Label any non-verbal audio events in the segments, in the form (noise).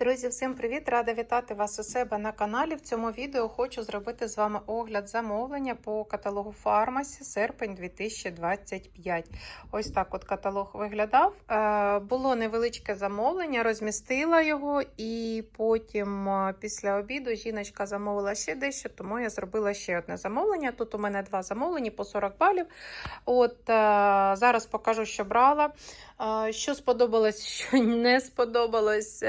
Друзі, всім привіт! Рада вітати вас у себе на каналі. В цьому відео хочу зробити з вами огляд замовлення по каталогу Фармасі серпень 2025. Ось так от каталог виглядав. Е, Було невеличке замовлення, розмістила його, і потім е, після обіду жіночка замовила ще дещо, тому я зробила ще одне замовлення. Тут у мене два замовлення по 40 балів. От е, зараз покажу, що брала. Що сподобалось, що (laughs) не сподобалось.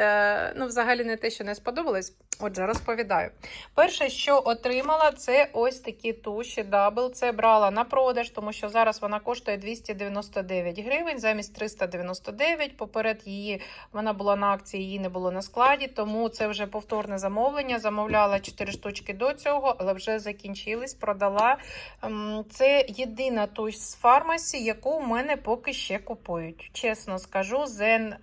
Ну, взагалі, не те, що не сподобалось. Отже, розповідаю. Перше, що отримала, це ось такі туші дабл. Це брала на продаж, тому що зараз вона коштує 299 гривень замість 399. Поперед її вона була на акції, її не було на складі, тому це вже повторне замовлення. Замовляла 4 штучки до цього, але вже закінчились, продала. Ем, Це єдина туш з фармасі, яку у мене поки ще купують. Чесно скажу, Зен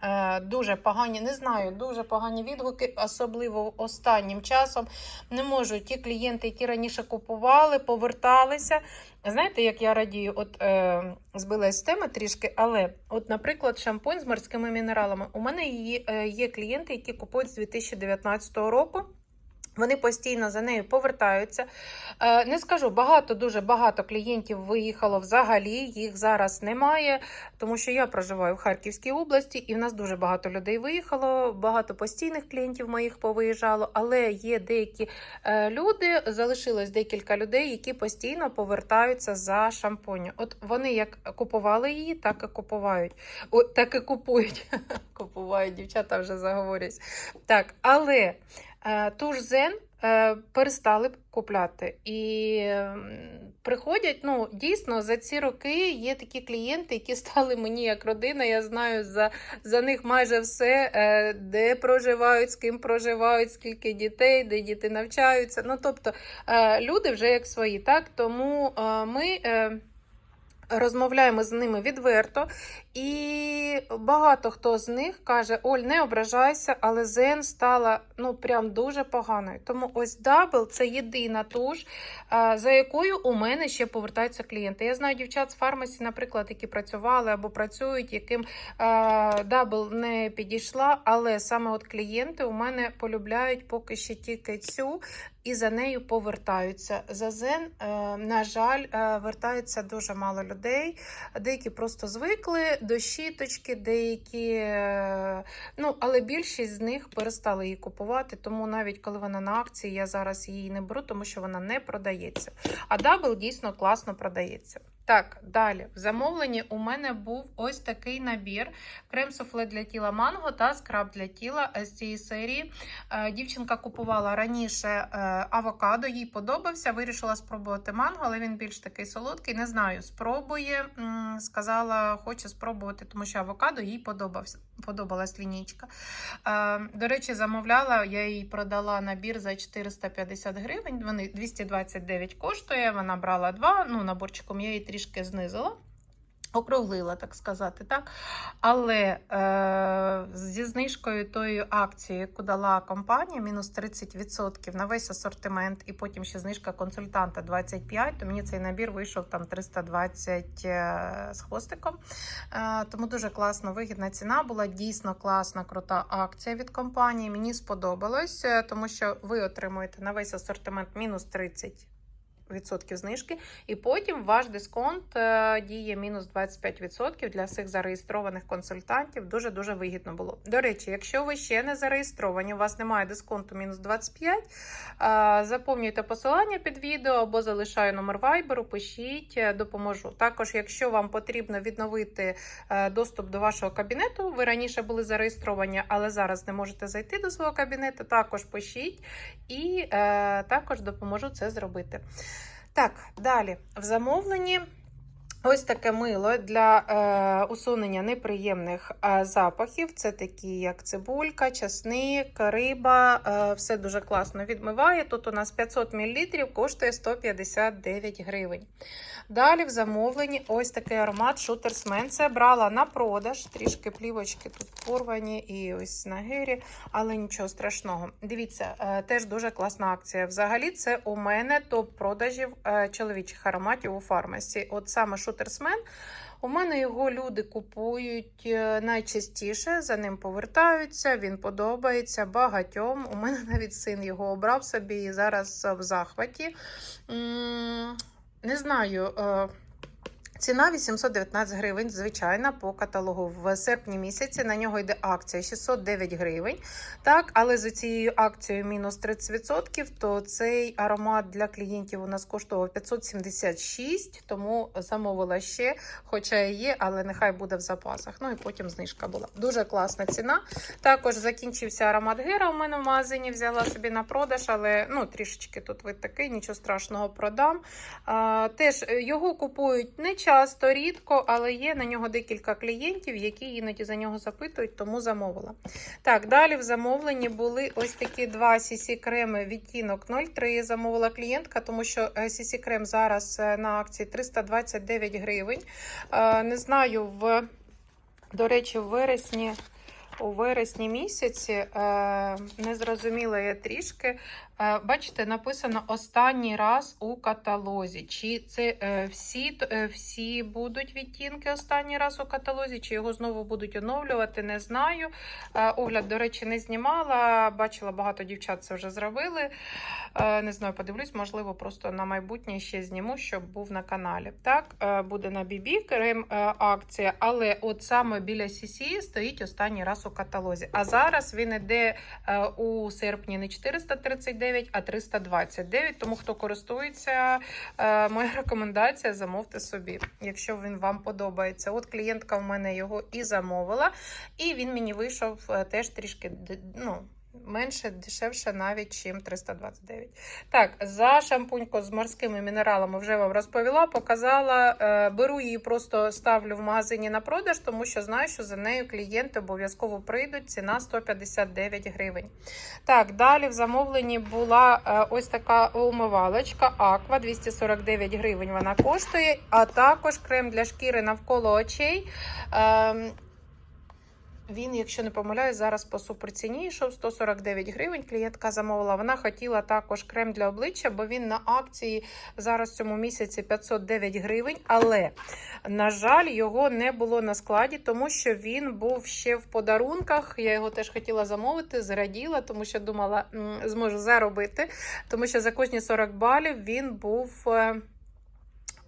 дуже погані, не знаю, дуже погані відгуки, особливо останнім часом. Не можу ті клієнти, які раніше купували, поверталися. Знаєте, як я радію, от е, збилась з теми трішки, але, от, наприклад, шампунь з морськими мінералами. У мене є, е, є клієнти, які купують з 2019 року. Вони постійно за нею повертаються. Е, Не скажу, багато, дуже багато клієнтів виїхало взагалі. Їх зараз немає, тому що я проживаю в Харківській області, і в нас дуже багато людей виїхало. Багато постійних клієнтів моїх повиїжджало. Але є деякі е, люди, залишилось декілька людей, які постійно повертаються за шампунь. От вони як купували її, так і купувають. О, так і купують. (laughs) Купувають, дівчата вже заговорюсь. Так, але. Е, Туш Зен е, перестали б купляти. І приходять, ну, дійсно, за ці роки є такі клієнти, які стали мені як родина. Я знаю за, за них майже все, е, де проживають, з ким проживають, скільки дітей, де діти навчаються. Ну, тобто люди вже як свої, так? Тому ми. Розмовляємо з ними відверто, і багато хто з них каже: Оль, не ображайся, але Зен стала ну прям дуже поганою. Тому ось дабл це єдина туш, а, за якою у мене ще повертаються клієнти. Я знаю дівчат з фармасі, наприклад, які працювали або працюють, яким дабл не підійшла, але саме от клієнти у мене полюбляють поки ще тільки цю. І за нею повертаються. За Зен, е, на жаль, е, вертається дуже мало людей. Деякі просто звикли до щіточки, деякі, е, ну, але більшість з них перестали її купувати. Тому навіть коли вона на акції, я зараз її не беру, тому що вона не продається. А дабл дійсно класно продається. Так, далі. В замовленні у мене був ось такий набір: крем-суфле для тіла манго та скраб для тіла з цієї серії. Е, Дівчинка купувала раніше е, авокадо, їй подобався. Вирішила спробувати манго, але він більш такий солодкий. Не знаю, спробує. Сказала, хоче спробувати, тому що авокадо їй подобався. Подобалась лінійка. Е, До речі, замовляла, я їй продала набір за 450 гривень. Вони 229 коштує. Вона брала два. Ну, наборчиком я її трішки знизила. Округлила, так сказати, так. Але е, зі знижкою тої акції, яку дала компанія, мінус 30% на весь асортимент, і потім ще знижка консультанта 25%, то мені цей набір вийшов там 320 е, з хвостиком. Е, тому дуже класно, вигідна ціна була. Дійсно класна, крута акція від компанії. Мені сподобалось, е, тому що ви отримуєте на весь асортимент мінус 30%. Відсотків знижки, і потім ваш дисконт е, діє мінус 25% для всіх зареєстрованих консультантів. Дуже дуже вигідно було. До речі, якщо ви ще не зареєстровані, у вас немає дисконту мінус 25%, е, заповнюйте посилання під відео або залишаю номер вайберу, пишіть, е, допоможу. Також, якщо вам потрібно відновити доступ до вашого кабінету, ви раніше були зареєстровані, але зараз не можете зайти до свого кабінету, також пишіть і також допоможу це зробити. Так, далі в замовленні. Ось таке мило для е, усунення неприємних е, запахів. Це такі, як цибулька, часник, риба. Е, все дуже класно відмиває. Тут у нас 500 мл, коштує 159 гривень. Далі в замовленні ось такий аромат Шутерсмен. Це брала на продаж. Трішки плівочки тут порвані і ось на гирі, але нічого страшного. Дивіться, е, теж дуже класна акція. Взагалі, це у мене топ продажів е, чоловічих ароматів у фармасі. От саме Шутерсмен У мене його люди купують е, найчастіше, за ним повертаються, він подобається багатьом. У мене (laughs) навіть син його обрав собі і зараз в захваті. Не знаю. Ціна 819 гривень, звичайна, по каталогу. В серпні місяці на нього йде акція 609 гривень. Так, але за цією акцією мінус 30%, то цей аромат для клієнтів у нас коштував 576, тому замовила ще, хоча і є, але нехай буде в запасах. Ну і потім знижка була. Дуже класна ціна. Також закінчився аромат Гера. У мене в магазині взяла собі на продаж, але ну трішечки тут вид такий, нічого страшного продам. А, теж е, його купують не часто, рідко, але є на нього декілька клієнтів, які іноді за нього запитують, тому замовила. Так, далі в замовленні були ось такі два CC креми відтінок 03. Замовила клієнтка, тому що CC крем зараз е, на акції 329 гривень. Е, Не знаю, в до речі, в вересні. У вересні місяці е, не зрозуміла я трішки. Е, бачите, написано останній раз у каталозі. Чи це е, всі, всі будуть відтінки останній раз у каталозі, чи його знову будуть оновлювати, не знаю. Огляд, до речі, не знімала. Бачила, багато дівчат це вже зробили. Не знаю, подивлюсь, можливо, просто на майбутнє ще зніму, щоб був на каналі. Так, буде на BB крем акція, але от саме біля CC стоїть останній раз у каталозі. А зараз він іде е, у серпні не 439, а 329. Тому хто користується, е, моя рекомендація замовте собі, якщо він вам подобається. От клієнтка в мене його і замовила, і він мені вийшов е, теж трішки ну, менше, дешевше навіть, чим 329. Так, за шампуньку з морськими мінералами вже вам розповіла, показала. Е, Беру її, просто ставлю в магазині на продаж, тому що знаю, що за нею клієнти обов'язково прийдуть. Ціна 159 гривень. Так, далі в замовленні була е, ось така умивалочка Aqua 249 гривень. Вона коштує, а також крем для шкіри навколо очей. Він, якщо не помиляюсь, зараз по суперціні йшов 149 гривень. Клієнтка замовила. Вона хотіла також крем для обличчя, бо він на акції зараз цьому місяці 509 гривень. Але, на жаль, його не було на складі, тому що він був ще в подарунках. Я його теж хотіла замовити, зраділа, тому що думала, зможу заробити. Тому що за кожні 40 балів він був.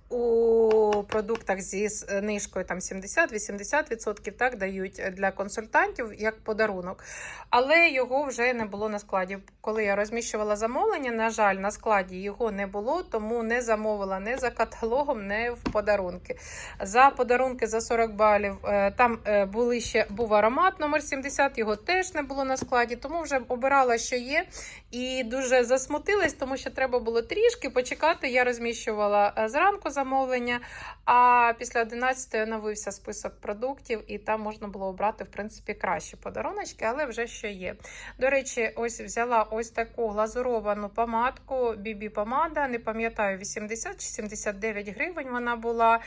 У продуктах зі знижкою там 70-80% так дають для консультантів як подарунок. Але його вже не було на складі. Коли я розміщувала замовлення, на жаль, на складі його не було, тому не замовила не за каталогом, не в подарунки. За подарунки за 40 балів е, там е, були ще був аромат номер 70, його теж не було на складі, тому вже обирала, що є. І дуже засмутилась, тому що треба було трішки почекати. Я розміщувала е, зранку замовлення, а після 11 оновився список продуктів, і там можна було обрати, в принципі, кращі подаруночки, але вже що є. До речі, ось взяла ось таку глазуровану помадку, BB помада, не пам'ятаю, 80 чи 79 гривень вона була.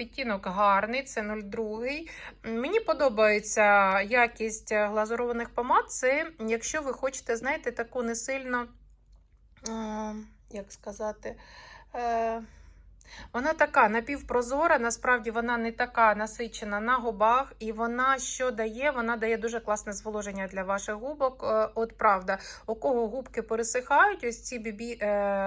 Відтінок гарний, це 02. Мені подобається якість глазурованих помад. Це, якщо ви хочете, знаєте, таку не сильно, як сказати, е, вона така напівпрозора, насправді вона не така насичена на губах, і вона що дає? Вона дає дуже класне зволоження для ваших губок. Е, От правда, у кого губки пересихають, ось ці бібі е,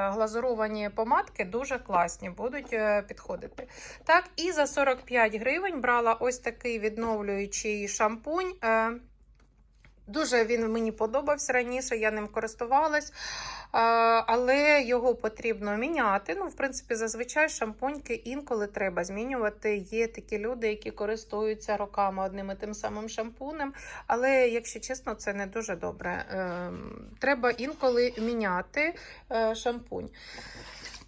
глазуровані помадки дуже класні, будуть е, підходити. Так, і за 45 гривень брала ось такий відновлюючий шампунь. Дуже він мені подобався раніше, я ним користувалась, але його потрібно міняти. Ну, в принципі, зазвичай шампуньки інколи треба змінювати. Є такі люди, які користуються роками одним і тим самим шампунем. Але, якщо чесно, це не дуже добре. Ем, Треба інколи міняти е, шампунь.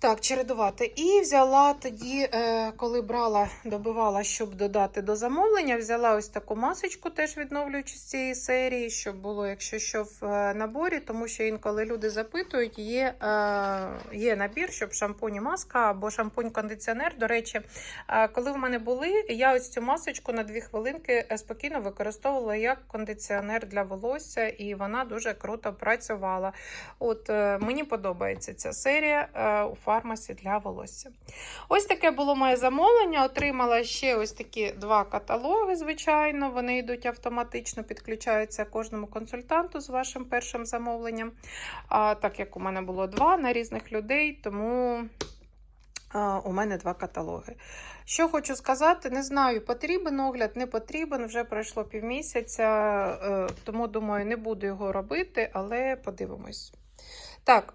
Так, чередувати. І взяла тоді, е, коли брала, добивала, щоб додати до замовлення, взяла ось таку масочку, теж відновлюючи з цієї серії, щоб було, якщо що, в е, наборі, тому що інколи люди запитують, є, е, є набір, щоб шампунь і маска або шампунь-кондиціонер. До речі, коли в мене були, я ось цю масочку на дві хвилинки спокійно використовувала як кондиціонер для волосся, і вона дуже круто працювала. От мені подобається ця серія. Фармасі для волосся. Ось таке було моє замовлення. Отримала ще ось такі два каталоги, звичайно. Вони йдуть автоматично, підключаються кожному консультанту з вашим першим замовленням. А, так як у мене було два на різних людей, тому. У мене два каталоги. Що хочу сказати, не знаю, потрібен огляд, не потрібен. Вже пройшло півмісяця, е, тому думаю, не буду його робити, але подивимось. Так,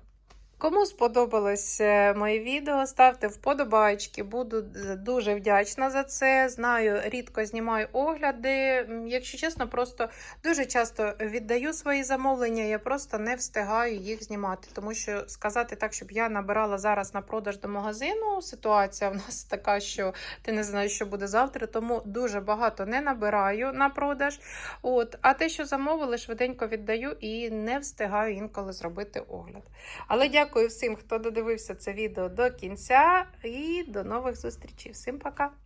кому сподобалось е, моє відео, ставте вподобайки, буду дуже вдячна за це. Знаю, рідко знімаю огляди. Якщо чесно, просто дуже часто віддаю свої замовлення, я просто не встигаю їх знімати. Тому що сказати так, щоб я набирала зараз на продаж до магазину, ситуація в нас (laughs) така, що ти не знаєш, що буде завтра, тому дуже багато не набираю на продаж. От, а те, що замовили, швиденько віддаю і не встигаю інколи зробити огляд. Але дякую всім, хто додивився це відео до кінця, і до нових зустрічей. Всім пока!